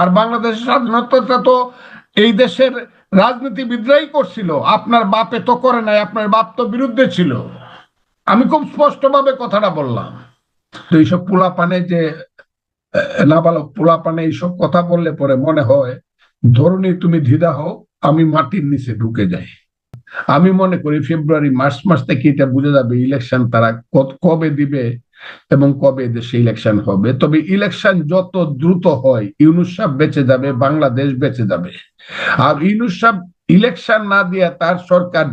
আর বাংলাদেশের স্বাধীনতাটা তো এই দেশের রাজনীতিবিদরাই করছিল। আপনার বাপে তো করে নাই, আপনার বাপ তো বিরুদ্ধে ছিল। আমি খুব স্পষ্টভাবে কথাটা বললাম। তো এইসব পোলাপানে যে নাবালক পোলাপানে এইসব কথা বললে পরে মনে হয়, ধরুন তুমি ধিদা হও, আমি মাটির নিচে ঢুকে যাই। আমি মনে করি ফেব্রুয়ারি, মার্চ মাস থেকে এটা বুঝে যাবে ইলেকশন তারা কবে দিবে এবং কবে দেশে ইলেকশন হবে? তবে ইলেকশন যত দ্রুত হয়, ইউনুস সাহেব বেঁচে যাবে, বাংলাদেশ বেঁচে যাবে। আর ইউনুস সাহেব ইলেকশন না দিয়ে তার সরকার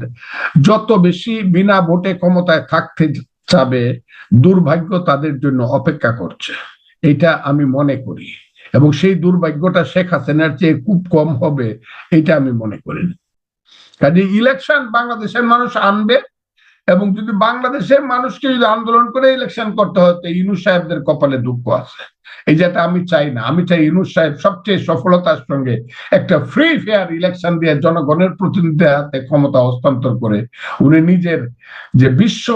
যত বেশি বিনা ভোটে ক্ষমতায় থাকতে চাবে, দুর্ভাগ্য তাদের জন্য অপেক্ষা করছে। এটা আমি মনে করি। এবং সেই দুর্ভাগ্যটা শেখ হাসিনার চেয়ে খুব কম হবে, এটা আমি মনে করি। কাজে ইলেকশন বাংলাদেশের মানুষ আনবে এবং যদি বাংলাদেশের মানুষকে যদি আন্দোলন করে ইলেকশন করতে হয় ইউনুস সাহেবদের কপালে দুঃখ আছে। এই যেটা আমি চাই না। আমি চাই ইউনুস সাহেব সবচেয়ে সফলতার সঙ্গে একটা ফ্রি ফেয়ার ইলেকশন দিয়ে জনগণের প্রতিনিধিদের হাতে ক্ষমতা হস্তান্তর করে উনি নিজের যে বিশ্ব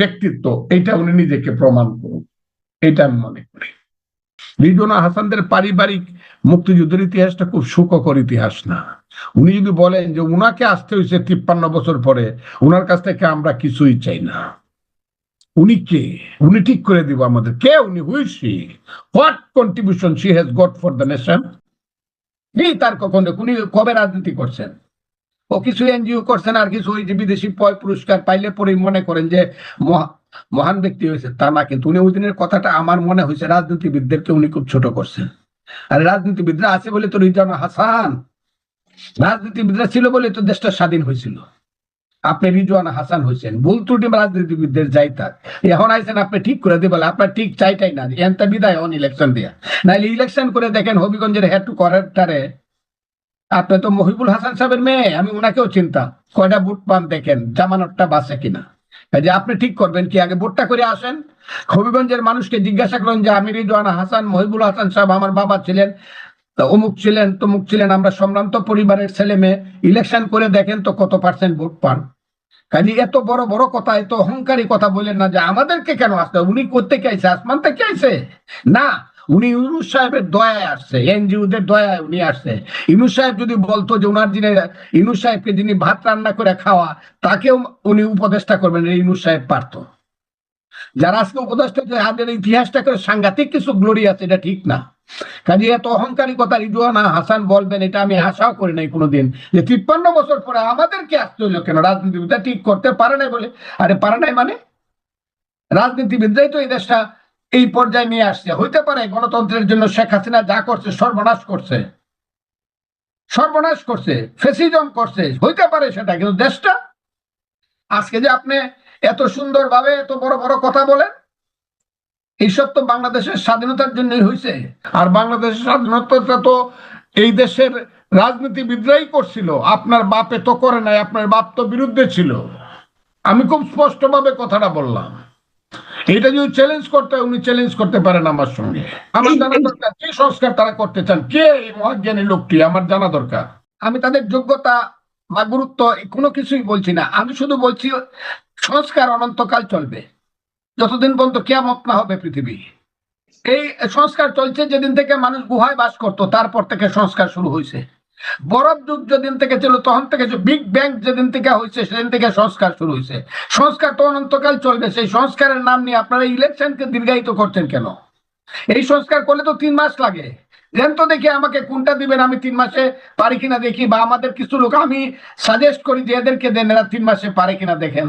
ব্যক্তিত্ব এটা উনি নিজেকে প্রমাণ করুন এটা আমি মনে করি। রিজনা হাসানদের পারিবারিক মুক্তিযুদ্ধের ইতিহাসটা খুব সুখকর ইতিহাস না। উনি যদি বলেন যে উনাকে আসতে হয়েছে তিপ্পান্ন বছর পরে, উনার কাছ থেকে আমরা কিছুই চাই না। উনি কে? উনি ঠিক করে দিব আমাদের। কে উনি? Who is she what contribution she has got for the nation এই তার কখন উনি কবে রাজনীতি করছেন? ও কিছু এনজিও করছেন আর কিছু ওই যে বিদেশি পয় পুরস্কার পাইলে পরেই মনে করেন যে মহান ব্যক্তি হয়েছে, তা না, কিন্তু উনি ওই দিনের কথাটা আমার মনে হয়েছে, রাজনীতিবিদদেরকে উনি খুব ছোট করছেন। আর রাজনীতিবিদরা আছে বলে তো রিজানা হাসান। রাজনীতিবিদরা ছিল বলে তো দেশটা স্বাধীন হয়েছিল। আপনি রিজওয়ানা হাসান হয়েছেন, ভুল ত্রুটি রাজনীতিবিদদের যাই থাক। এখন আইসেন আপনি ঠিক করে দিবেন আপনার ঠিক চাইটাই না এনতা বিদায় হন ইলেকশন দিয়া। নাহলে ইলেকশন করে দেখেন হবিগঞ্জের হেড টু করারটারে আপনি তো মহিবুল হাসান সাহেবের মেয়ে, আমি ওনাকেও চিন্তাম। কয়টা বুট পান দেখেন, জামানতটা বাঁচে কিনা। যে আপনি ঠিক করবেন কি? আগে ভোটটা করে আসেন। হবিগঞ্জের মানুষকে জিজ্ঞাসা করেন যে, আমি রিজওয়ানা হাসান, মহিবুল হাসান সাহেব আমার বাবা ছিলেন অমুক ছিলেন, তমুক ছিলেন, আমরা সম্ভ্রান্ত পরিবারের ছেলে মেয়ে ইলেকশন করে দেখেন তো কত পার্সেন্ট ভোট পান? কাজে এত বড় বড় কথা, এত অহংকারী কথা বলেন না যে, আমাদেরকে কেন আসতে? উনি করতে কে আইছে? আসমান থেকে না উনি ইউনুস সাহেবের দয়ায় আসছে, এনজিওদের দয়ায় উনি আসছে। ইউনুস সাহেব যদি বলতো যে উনার যিনি, ইউনুস সাহেবকে যিনি ভাত রান্না করে খাওয়া, তাকেও উনি উপদেষ্টা করবেন ইউনুস সাহেব পারতো। যারা আজকে উপদেষ্টা আমাদের ইতিহাসটা করে সাংঘাতিক কিছু গ্লোরি আছে, এটা ঠিক না। কাজে এত অহংকারী কথা রিজওয়ানা হাসান বলবেন, এটা আমি আশাও করি নাই কোনোদিন। যে তিপ্পান্ন বছর পরে আমাদেরকে আসতে হইল কেন? রাজনীতিবিদরা ঠিক করতে পারে নাই বলে। আরে পারে নাই মানে? রাজনীতিবিদরাই তো এই দেশটা এই পর্যায়ে নিয়ে আসছে। হইতে পারে গণতন্ত্রের জন্য শেখ হাসিনা যা করছে, সর্বনাশ করছে। সর্বনাশ করছে, ফেসিজম করছে, হইতে পারে সেটা, কিন্তু দেশটা? আজকে যে আপনি এত সুন্দরভাবে এত বড় বড় কথা বলেন, এইসব তো বাংলাদেশের স্বাধীনতার জন্যই হয়েছে আর বাংলাদেশের স্বাধীনতাটা তো এই দেশের রাজনীতিবিদরাই করছিল। আপনার বাপে তো করে নাই, আপনার বাপ তো বিরুদ্ধে ছিল। আমি খুব স্পষ্টভাবে কথাটা বললাম। এটা যদি চ্যালেঞ্জ করতে উনি চ্যালেঞ্জ করতে পারেন আমার সঙ্গে। আমার জানা দরকার কি সংস্কার তারা করতে চান কে এই মহাজ্ঞানী লোকটি? আমার জানা দরকার। আমি তাদের যোগ্যতা বা গুরুত্ব কোনো কিছুই বলছি না। আমি শুধু বলছি সংস্কার অনন্তকাল চলবে। যতদিন পর্যন্ত কেয়ামত না হবে পৃথিবী। এই সংস্কার চলছে যেদিন থেকে মানুষ গুহায় বাস করতো তারপর থেকে সংস্কার শুরু হয়েছে বরফ যুগ যেদিন থেকে ছিল, তখন থেকে বিগ ব্যাং যেদিন থেকে হয়েছে সেদিন থেকে সংস্কার শুরু হয়েছে সংস্কার তো অনন্তকাল চলবে। সেই সংস্কারের নাম নিয়ে আপনারা ইলেকশনকে দীর্ঘায়িত করছেন কেন? এই সংস্কার করলে তো তিন মাস লাগে। দেন তো দেখি আমাকে কোনটা দিবেন, আমি তিন মাসে পারি কিনা দেখি, বা আমাদের কিছু লোক আমি সাজেস্ট করি যে এদেরকে দেন, এরা তিন মাসে পারে কিনা দেখেন।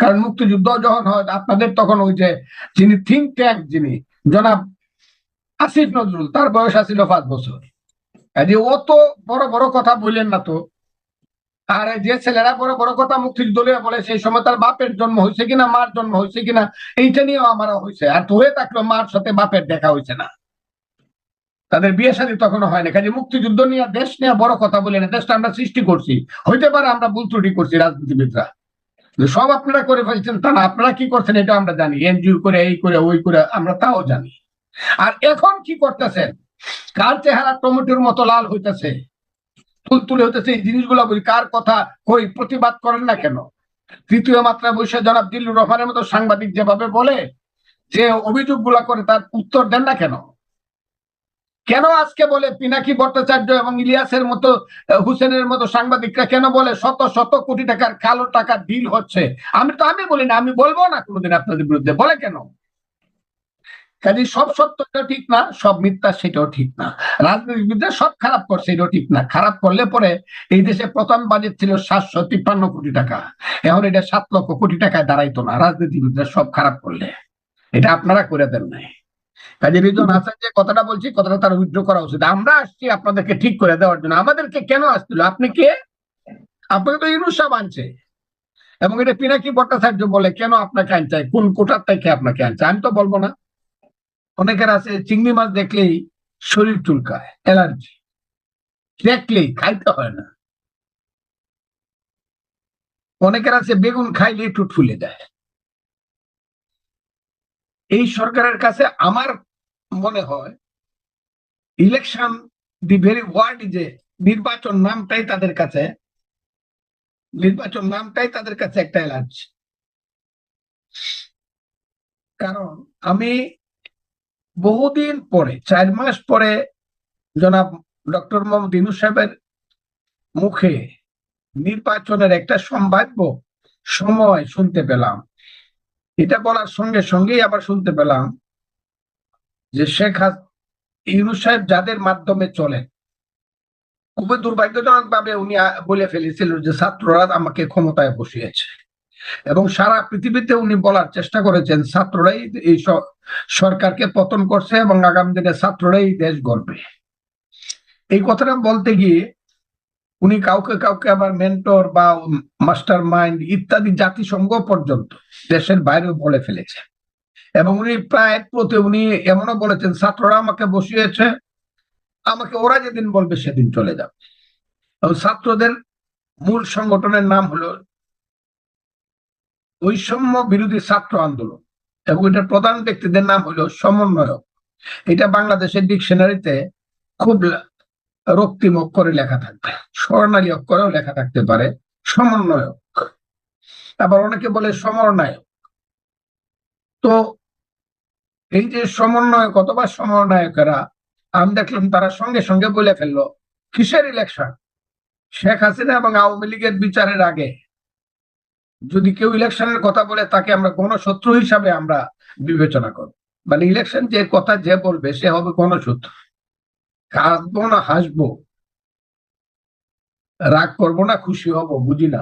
কারণ মুক্তিযুদ্ধ যখন হয়, আপনাদের তখন ওই যে যিনি থিঙ্ক ট্যাঙ্ক যিনি, জনাব আসিফ নজরুল, তার বয়স আছিল পাঁচ বছর। ও বড় বড় কথা বললেন না তো। আর যে ছেলেরা বড় বড় কথা মুক্তিযুদ্ধ নিয়ে বলে, সেই সময় তার বাপের জন্ম হয়েছে কিনা, মার জন্ম হয়েছে কিনা, এইটা নিয়েও আমার হয়েছে আর তো হয়ে থাকল, মার সাথে বাপের দেখা হয়েছে না। তাদের বিয়ে শাদী তখনও হয় না কাজে মুক্তিযুদ্ধ নিয়ে, দেশ নিয়ে বড় কথা বলে না, দেশটা আমরা সৃষ্টি করছি। হইতে পারে আমরা ভুল ত্রুটি করছি রাজনীতিবিদরা। সব আপনারা করে ফেলছেন, তা না, আপনারা কি করছেন এটা আমরা জানি। এনজিও করে, এই করে, ওই করে, আমরা তাও জানি। আর এখন কি করতেছেন? কার চেহারা টমেটোর মতো লাল হইতেছে? তুল তুলে হইতেছে, এই জিনিসগুলো বলি, কার কথা কই প্রতিবাদ করেন না কেন? তৃতীয় মাত্রায় বসে জনাব দিল্লুর রহমানের মতো সাংবাদিক যেভাবে বলে, যে অভিযোগগুলা করে তার উত্তর দেন না কেন? কেন আজকে বলে পিনাকি ভট্টাচার্য এবং ইলিয়াসের মতো হুসেনের মতো সাংবাদিকরা কেন বলে শত শত কোটি টাকার কালো টাকা ডিল হচ্ছে? আমি তো, আমি বলি না, আমি বলব না কোনোদিন আপনাদের বিরুদ্ধে। বলে কেন? কাজে সব সত্যটা ঠিক না, সব মিথ্যা, সেটাও ঠিক না। রাজনীতিবিদরা সব খারাপ করছে এটাও ঠিক না। খারাপ করলে পরে এই দেশে প্রথম বাজেট ছিল সাতশো তিপ্পান্ন কোটি টাকা। এখন এটা সাত লক্ষ কোটি টাকায় দাঁড়াইতো না। রাজনীতিবিদরা সব খারাপ করলে। এটা আপনারা করে দেন নাই। কাজে রিজন হাসান যে কথাটা বলছি, কথাটা তার উইথড্র করা উচিত। আমরা আসছি আপনাদেরকে ঠিক করে দেওয়ার জন্য। আমাদেরকে কেন আসছিল? আপনি কে? আপনাকে তো ইনুসা আনছে। এবং এটা পিনাকি ভট্টাচার্য বলে, কেন আপনাকে আনছে? কোন কোটার থেকে আপনাকে আনছে? আমি তো বলব না। অনেকের আছে, চিংড়ি মাছ দেখলেই শরীর চুলকায়, অ্যালার্জি। দেখলেই খাইতে হয় না। অনেকের আছে, বেগুন খাইলে টুট ফুলে যায়। এই সরকারের কাছে আমার মনে হয় ইলেকশন দি ভেরি ওয়ার্ড যে নির্বাচন নামটাই তাদের কাছে, নির্বাচন নামটাই তাদের কাছে একটা অ্যালার্জি কারণ আমি বহুদিন পরে, চার মাস পরে জনাব ডক্টর মোহাম্মদ ইনুস সাহেবের মুখে নির্বাচনের একটা সম্ভাব্য সময় শুনতে পেলাম। এটা বলার সঙ্গে সঙ্গেই আবার শুনতে পেলাম যে শেখ ইউনুস সাহেব যাদের মাধ্যমে চলে, খুবই দুর্ভাগ্যজনক ভাবে উনি বলে ফেলেছিল যে ছাত্ররা আমাকে ক্ষমতায় বসিয়েছে। এবং সারা পৃথিবীতে উনি বলার চেষ্টা করেছেন, ছাত্ররাই এই সরকারকে পতন করছে এবং আগামী দিনে ছাত্ররাই দেশ গড়বে। এই কথাটা বলতে গিয়ে উনি কাউকে কাউকে আবার মেন্টর বা মাস্টার মাইন্ড ইত্যাদি জাতিসংঘ পর্যন্ত দেশের বাইরেও বলে ফেলেছে। এবং উনি প্রায় প্রতি উনি এমনও বলেছেন, ছাত্ররা আমাকে বসিয়েছে, আমাকে ওরা যেদিন বলবে সেদিন চলে যাবে। এবং ছাত্রদের মূল সংগঠনের নাম হলো বৈষম্য বিরোধী ছাত্র আন্দোলন। এবং এটার প্রধান ব্যক্তিদের নাম হলো সমন্বয়ক। এটা বাংলাদেশের ডিকশনারিতে খুব রক্তিম অক্ষরে লেখা থাকবে, স্বর্ণালী অক্ষরেও লেখা থাকতে পারে, সমন্বয়ক। আবার অনেকে বলে সমন্বয়ক। তো এই যে সমন্বয়ক অথবা সমন্বয়কেরা, আমি দেখলাম তারা সঙ্গে সঙ্গে বলে ফেলল, কিসের ইলেকশন শেখ হাসিনা এবং আওয়ামী লীগের বিচারের আগে। যদি কেউ ইলেকশনের কথা বলে, তাকে আমরা গণশত্রু হিসাবে আমরা বিবেচনা করব। মানে ইলেকশন যে কথা যে বলবে, সে হবে গণশত্রু। কাঁদবো না হাসবো। রাগ করব না খুশি হব বুঝি না